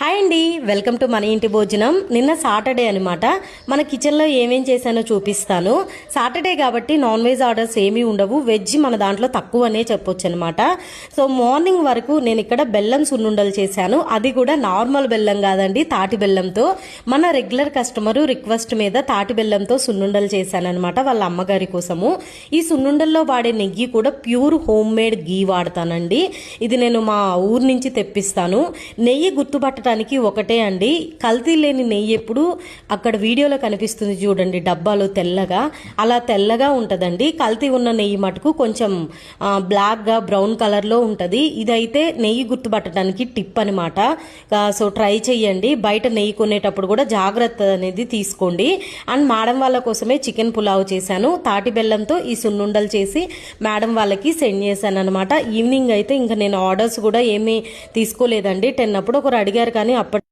Hi అండి. Welcome to మన ఇంటి భోజనం. నిన్న సాటర్డే అనమాట మన కిచెన్లో ఏమేం చేశానో చూపిస్తాను. సాటర్డే కాబట్టి నాన్ వెజ్ ఆర్డర్స్ ఏమీ ఉండవు. వెజ్ మన దాంట్లో తక్కువనే చెప్పొచ్చు అనమాట సో మార్నింగ్ వరకు నేను ఇక్కడ బెల్లం సున్నుండలు చేశాను. అది కూడా నార్మల్ బెల్లం కాదండి తాటి బెల్లంతో. మన రెగ్యులర్ కస్టమరు రిక్వెస్ట్ మీద తాటి బెల్లంతో సున్నుండలు చేశాను అనమాట వాళ్ళ అమ్మగారి కోసము. ఈ సున్నుండల్లో వాడే నెయ్యి కూడా ప్యూర్ హోమ్ మేడ్ గీ వాడతానండి. ఇది నేను మా ఊరు నుంచి తెప్పిస్తాను. నెయ్యి గుర్తుపట్టడానికి ఒకటే అండి. కల్తీ లేని నెయ్యి ఎప్పుడు అక్కడ వీడియోలో కనిపిస్తుంది చూడండి డబ్బాలో తెల్లగా. అలా తెల్లగా ఉంటుందండి. కల్తీ ఉన్న నెయ్యి మటుకు కొంచెం బ్లాక్గా బ్రౌన్ కలర్లో ఉంటుంది. ఇదైతే నెయ్యి గుర్తుపట్టడానికి టిప్ అనమాట సో ట్రై చేయండి బయట నెయ్యి కొనేటప్పుడు కూడా జాగ్రత్త అనేది తీసుకోండి. అండ్ మేడం వాళ్ళ కోసమే చికెన్ పులావ్ చేశాను. తాటి బెల్లంతో ఈ సున్నుండలు చేసి మేడం వాళ్ళకి సెండ్ చేశాను అనమాట ఈవినింగ్ అయితే ఇంకా నేను ఆర్డర్స్ కూడా ఏమీ తీసుకోలేదండి. టెన్ అప్పుడు ఒకరు అడిగారు కానీ అప్పటి